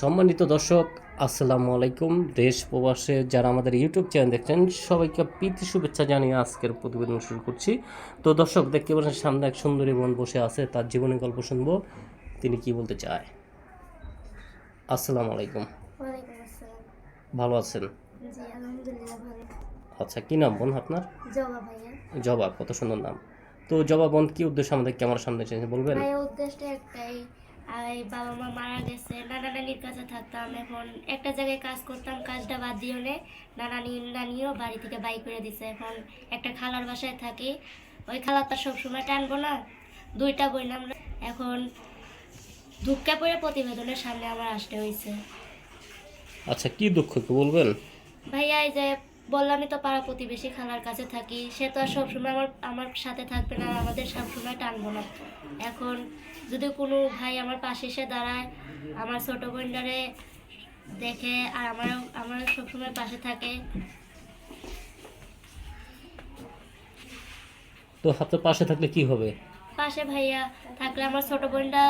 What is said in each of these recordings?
সম্মানিত দর্শক আসসালামু আলাইকুম। দেশ প্রবাসে যারা আমাদের ইউটিউব চ্যানেল দেখছেন সবাইকে প্রীতি শুভেচ্ছা জানিয়ে আজকের প্রতিবেদন শুরু করছি। তো দর্শক দেখতে পাচ্ছেন সামনে এক সুন্দরী বোন বসে আছে তার জীবনের গল্প শুনব। তিনি কি বলতে চায়? আসসালামু আলাইকুম। ভালো আছেন? আচ্ছা কি নাম বোন আপনার? জবা কত সুন্দর নাম। তো জবা বোন কি উদ্দেশ্য আমাদের ক্যামেরার সামনে বলবেন? ভাইয়া উদ্দেশ্যটা একটাই এই বাবা মা মারা গেছে। নানা নানির কাছে থাকতাম এখন। একটা জায়গায় কাজ করতাম কাজটা বাদ দিয়ে হলে নানানি নানিও বাড়ি থেকে বাই করে দিছে এখন। একটা খালার বাসায় থাকি। ওই খালারটা সবসময় টানবো না। দুইটা বই নাম এখন দুঃখে পড়ে প্রতিবেদনের সামনে আমার আসতে হয়েছে আচ্ছা কি দুঃখ একটু বলবেন? ভাইয়া এই যে বললামই তো পাড়া প্রতিবেশী খালার কাছে থাকি। সে তো আর সবসময় আমার আমার সাথে থাকবে না আমাদের সবসময় টানবো না। এখন যদি কোনো ভাই আমার পাশে এসে দাঁড়ায়, আমার ছোট বোনটারে দেখে আর আমার আমার সবসময় পাশে থাকে। তো হাতের পাশে থাকলে কি হবে? পাশে ভাইয়া থাকলে আমার ছোট বোনটা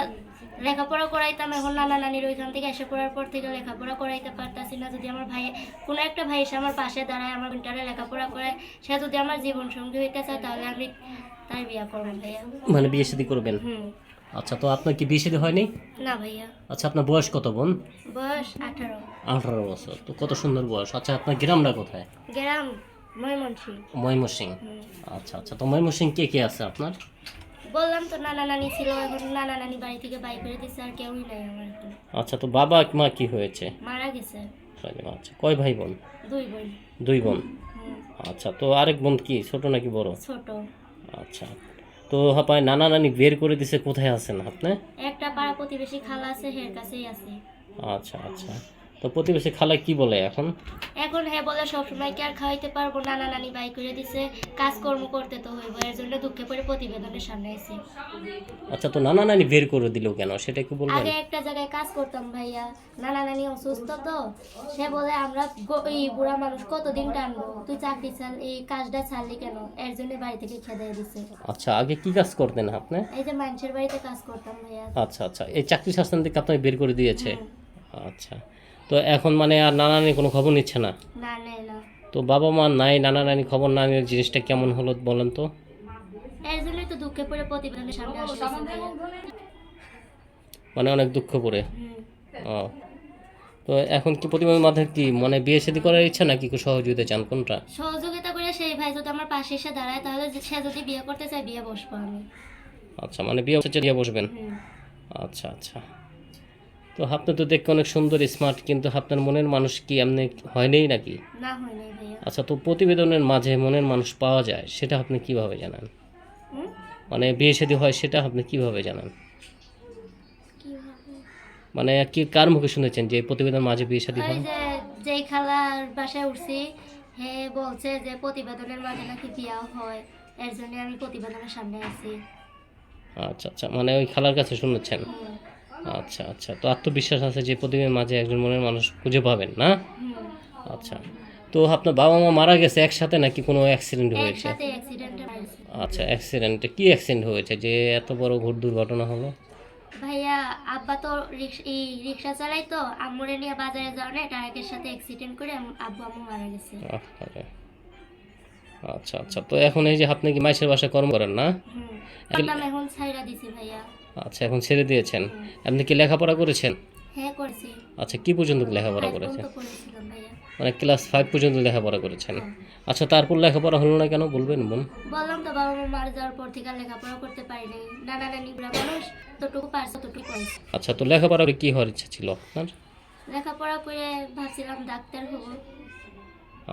লেখাপড়া করাইতাম এখন নানা নানির ওইখান থেকে এসে পড়ার পর থেকে লেখাপড়া করাইতে পারতাছি না। যদি আমার ভাই কোনো একটা ভাই এসে আমার পাশে দাঁড়ায় আমার বোনটারে লেখাপড়া করে সে যদি আমার জীবন সঙ্গী হইতে চায় তাহলে আমি তাই বিয়া করব ভাইয়া। মানে বিয়ে শাদী করবেন? হুম। আচ্ছা তো আপনার কি বিয়ে শাদী হয়নি? না ভাইয়া। আচ্ছা আপনার বয়স কত বোন? বয়স আঠারো। আঠারো বছর তো কত সুন্দর বয়স। আচ্ছা আপনার গ্রামটা কোথায়? গ্রাম ময়মনসিং ময়মনসিং। আচ্ছা আচ্ছা তো ময়মনসিং কে কে আছে আপনার? বললাম তো নানা নানি ছিল এখন নানা নানি বাড়ি থেকে বাই করে দিচ্ছে আর কেউই নাই আমার এখন। আচ্ছা তো বাবা মা কি হয়েছে? মারা গেছে। আচ্ছা। কয় ভাই বোন? দুই বোন। দুই বোন? আচ্ছা তো আরেক বোন কি ছোট নাকি বড়? ছোট। আচ্ছা। তো হাপায় নানা নানি বের করে দিছে কোথায় আছেন আপনি? একটা পাড়া প্রতিবেশী খালা আছে হের কাছেই আছে। আচ্ছা আচ্ছা। তো প্রতিবেশী খালা কি বলে এখন? এখন হ্যাঁ বলে সবসময় কি আর খাওয়াইতে পারব? নানা নানি বাই করে দিছে কাজকর্ম করতে তো হইব এর জন্য দুঃখে পড়ে প্রতিবেদনের সামনে এসে আচ্ছা তো নানা নানি বের করে দিল কেন? সেটা কি বলবেন। আগে একটা জায়গায় কাজ করতাম ভাইয়া। নানা নানি অসুস্থ তো সে বলে আমরা গ- এই বুড়া মানুষ কতদিন টানবো? তুই চাকরি চাল এই কাজটা ছাড়লি কেন? এর জন্য বাড়ি থেকে খেদাই দিছে। আচ্ছা আগে কি কাজ করতেন আপনি? এই যে মানুষের বাড়িতে কাজ করতাম ভাইয়া। আচ্ছা আচ্ছা এই চাকরি শাস্তান থেকে আপনাকে বের করে দিয়েছে? আচ্ছা। তো এখন মানে আর নানা নানি কোনো খবর নিচ্ছে না? তো বাবা মা নাই নানা নানি খবর না নিয়ে জিনিসটা কেমন হলো বলেন তো? তো দুঃখে পড়ে প্রতিবেদনের সামনে মানে অনেক দুঃখ করে ও। তো এখন কি প্রতিবাদের মাধ্যমে কি মানে বিয়ে শাদী করার ইচ্ছা নাকি সহযোগিতা চান কোনটা? সহযোগিতা করে সেই ভাই যদি আমার পাশে এসে দাঁড়ায় তাহলে যে- সে যদি বিয়ে করতে চায় বিয়ে বসবো আমি। আচ্ছা মানে বিয়ে হচ্ছে বিয়ে বসবেন? আচ্ছা আচ্ছা। তো আপনি তো দেখতে অনেক সুন্দর স্মার্ট কিন্তু আপনার মনের মানুষ কি এমনি হয়নি নাকি? না ভাইয়া। আচ্ছা তো প্রতিবেদনের মাঝে মনের মানুষ পাওয়া যায় সেটা আপনি কীভাবে জানান? মানে বিয়ে শাদী হয় সেটা আপনি কীভাবে জানান? মানে কি কার মুখে শুনেছেন যে প্রতিবেদন মাঝে বিয়ে শাদী হয়? যে যেই খালার বাসায় উঠছি হে বলছে যে প্রতিবেদনের মাঝে নাকি বিয়া হয় এর জন্য আমি প্রতিবেদনের সামনে আছি। আচ্ছা আচ্ছা মানে ওই খালার কাছে শুনেছেন। আচ্ছা আচ্ছা। তো আত্মবিশ্বাস আছে যে প্রতিবেদনের মাঝে একজন মনের মানুষ খুঁজে পাবেন না? আচ্ছা। তো আপনার বাবা মা মারা গেছে একসাথে নাকি কোনো অ্যাক্সিডেন্ট হয়েছে? আচ্ছা অ্যাক্সিডেন্টে কি অ্যাক্সিডেন্ট হয়েছে? যে এত বড় ঘোর দুর্ঘটনা হলো? ভাইয়া আব্বা তো রিক্সা এই রিক্সা চালাই তো আম্মুরে নিয়ে বাজারে যাও না ট্রাকের সাথে অ্যাক্সিডেন্ট করে আব্বু আম্মু মারা গেছে। আচ্ছা আচ্ছা। তো এখন এই যে আপনি কি মাইসের বাসায় কর্ম করেন না? এখন ছাইরা দিছি ভাইয়া। আচ্ছা এখন ছেড়ে দিয়েছেন। আপনি কি লেখাপড়া করেছেন? হ্যাঁ করছি। আচ্ছা কি পর্যন্ত লেখাপড়া করেছেন? মানে ক্লাস ফাইভ পর্যন্ত লেখাপড়া করেছেন। আচ্ছা তারপর লেখাপড়া হলো না কেন? বলবেন বোন। বললাম তো বাবা মা মারা যাওয়ার পর থেকে লেখাপড়া করতে পারিনি নানা নানি মানুষ ততটুকু পারছে পাইছে আচ্ছা তো লেখাপড়া কি হওয়ার ইচ্ছা ছিল আপনার? লেখাপড়া করে ভাবছিলাম ডাক্তার হব।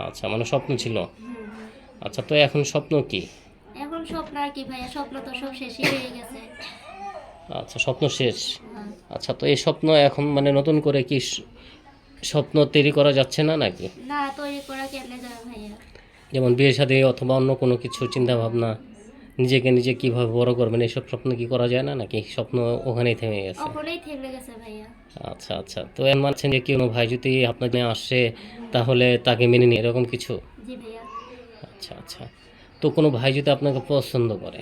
আচ্ছা মানে স্বপ্ন ছিল। আচ্ছা তো এখন স্বপ্ন কি? এখন স্বপ্ন আর কি ভাইয়া স্বপ্ন তো সব শেষই হয়ে গেছে। আচ্ছা স্বপ্ন শেষ। আচ্ছা তো এই স্বপ্ন এখন মানে নতুন করে কি স্বপ্ন তৈরি করা যাচ্ছে না নাকি? না তৈরি করা কেমনে যাবে ভাইয়া? যেমন বিয়ে শাদী অথবা অন্য কোনো কিছু চিন্তা ভাবনা নিজেকে নিজে কীভাবে বড় করবেন এইসব স্বপ্ন কি করা যায় না নাকি? স্বপ্ন ওখানেই থেমে গেছে? ওখানেই থেমে গেছে ভাইয়া। আচ্ছা আচ্ছা তো এর মানছেন যে কোনো ভাই যদি আপনাকে আসে তাহলে তাকে মেনে নিয়ে এরকম কিছু? জি ভাইয়া। আচ্ছা আচ্ছা তো কোনো ভাই যদি আপনাকে পছন্দ করে।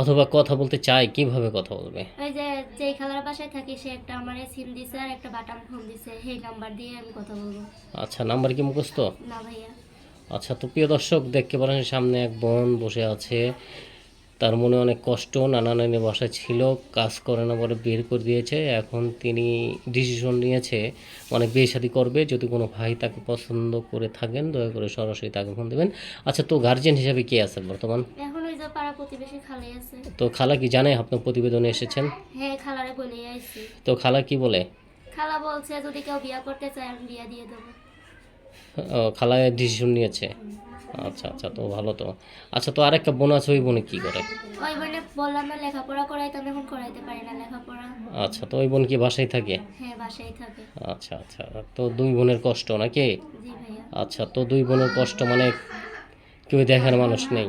অথবা কথা বলতে চায় কীভাবে কথা বলবে? ওই যে যেই খালার বাসায় থাকি সে একটা আমার সিম দিছে আর একটা বাটাম ফোন দিছে সেই নাম্বার দিয়ে আমি কথা বলব। আচ্ছা নাম্বার কি মুখস্থ? না ভাইয়া। আচ্ছা তো প্রিয় দর্শক দেখতে পারেন সামনে এক বোন বসে আছে। তার মনে অনেক কষ্ট নানা নানি বাসায় ছিল কাজ করে না বলে বের করে দিয়েছে। এখন তিনি ডিসিশন নিয়েছে অনেক বিয়ে শাদী করবে। যদি কোনো ভাই তাকে পছন্দ করে থাকেন দয়া করে সরাসরি তাকে ফোন দেবেন। আচ্ছা তো গার্জেন হিসাবে কে আছেন বর্তমান? ওই যে পাড়া প্রতিবেশী খালাই আছে। তো খালা কি জানে আপনার প্রতিবেদনে এসেছেন? হ্যাঁ খালারে বলে আইছি। তো খালা কি বলে? খালা বলছে যদি কেউ বিয়া করতে চায় আমি বিয়া দিয়ে দেবো। ও, খালা ডিসিশন নিয়েছে? আচ্ছা আচ্ছা তো ভালো তো। আচ্ছা তো আরেকটা বোন আছে ওই বোনে কী করে? ওই বোনে বললাম না লেখাপড়া করাইতাম এখন করাইতে পারি না লেখাপড়া। আচ্ছা তো ওই বোন কি বাসায় থাকে? হ্যাঁ বাসায় থাকে। আচ্ছা আচ্ছা তো দুই বোনের কষ্ট নাকি? জি ভাইয়া। আচ্ছা তো দুই বোনের কষ্ট মানে কেউ দেখার মানুষ নেই।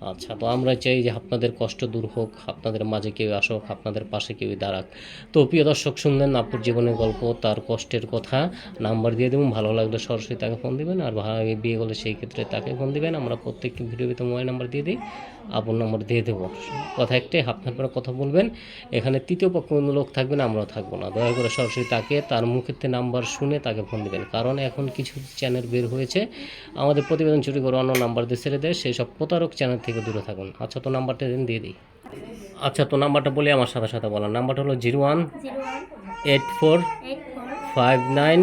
আচ্ছা তো আমরা চাই যে আপনাদের কষ্ট দূর হোক, আপনাদের মাঝে কেউ আসুক, আপনাদের পাশে কেউ দাঁড়াক। তো প্রিয় দর্শক, শুনলেন আপুর জীবনের গল্প, তার কষ্টের কথা। নাম্বার দিয়ে দেবেন ভালো লাগলে সরাসরি তাকে ফোন দিবেন, আর ভালো বিয়ে করলে সেই ক্ষেত্রে তাকে ফোন দিবেন। আমরা প্রত্যেকটি ভিডিওতে মোবাইল নাম্বার দিয়ে দিই, আপুর নাম্বার দিয়ে দেবো। কথা একটাই, আপনার পরে কথা বলবেন। এখানে তৃতীয় পক্ষ কোনো লোক থাকবে না আমরাও থাকব না। দয়া করে সরাসরি তাকে, তার মুখের নাম্বার শুনে তাকে ফোন দিবেন। কারণ এখন কিছু চ্যানেল বের হয়েছে। আমাদের প্রতিবেদন চুরি করে অন্য নাম্বার দিয়ে ছেড়ে দেয়। সেই সব প্রতারক চ্যানেল থেকে দূরে থাকুন। আচ্ছা তো নাম্বারটা দিন, দিয়ে দিই। আচ্ছা তো নাম্বারটা বলে আমার সাথে সাথে বলার। নাম্বারটা হলো zero one eight four five nine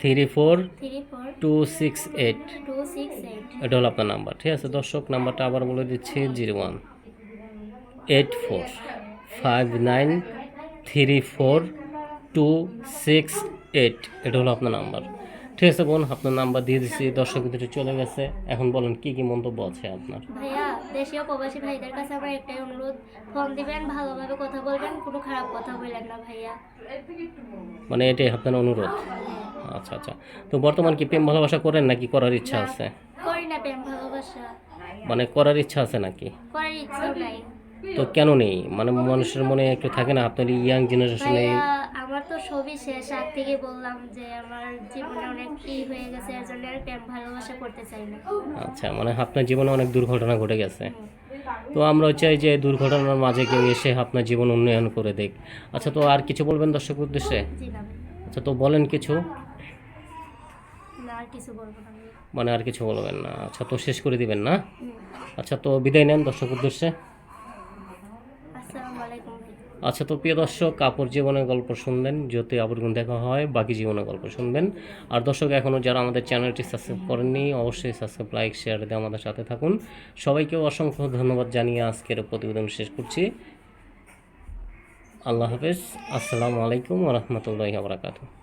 three four two six eight. এটা হলো আপনার নাম্বার, ঠিক আছে? দর্শক, নাম্বারটা আবার বলে দিচ্ছি, zero one eight four five nine three four two six eight. এটা হলো আপনার নাম্বার। ঠিক আছে বোন আপনার নাম্বার দিয়ে দিচ্ছি দর্শক ভিতরে চলে গেছে। এখন বলেন কি কি মন্তব্য আছে আপনার? ভাইয়া দেশীয় প্রবাসী ভাইদের কাছে আমার একটাই অনুরোধ ফোন দিবেন ভালোভাবে কথা বলবেন কোনো খারাপ কথা বললেন না ভাইয়া। মানে এটাই আপনার অনুরোধ? আচ্ছা আচ্ছা। তো বর্তমান কি প্রেম ভালোবাসা করেন নাকি করার ইচ্ছা আছে? করি না প্রেম ভালোবাসা। মানে করার ইচ্ছা আছে নাকি? করার ইচ্ছাও নাই। তো কেন নেই? মানে মানুষের মনে একটু থাকে না আপনার ইয়াং জেনারেশনে তো সবই শেষ। আগ থেকে বললাম যে আমার জীবনে অনেক কি হয়ে গেছে এর জন্য আর প্রেম ভালোবাসা করতে চাই না। আচ্ছা মানে আপনার জীবনে অনেক দুর্ঘটনা ঘটে গেছে। তো আমরা চাই যে দুর্ঘটনার মাঝে কেউ এসে আপনার জীবন উন্নয়ন করে দেখ। আচ্ছা তো আর কিছু বলবেন দর্শক উদ্দেশ্যে। আচ্ছা তো বলেন কিছু। মানে আর কিছু বলবেন না। আচ্ছা তো শেষ করে দিবেন না? আচ্ছা তো বিদায় নেন দর্শক উদ্দেশ্যে। আচ্ছা তো প্রিয় দর্শক কাপড় জীবনের গল্প শুনবেন যদি আবর্গুন দেখা হয়, বাকি জীবনের গল্প শুনবেন। আর দর্শক এখনও যারা আমাদের চ্যানেলটি সাবস্ক্রাইব করেননি, অবশ্যই সাবস্ক্রাইব, লাইক, শেয়ার দিয়ে আমাদের সাথে থাকুন। সবাইকে অসংখ্য ধন্যবাদ জানিয়ে আজকের প্রতিবেদন শেষ করছি। আল্লাহ হাফেজ। আসসালামু আলাইকুম রহমতুল্লাহ বারাকাতু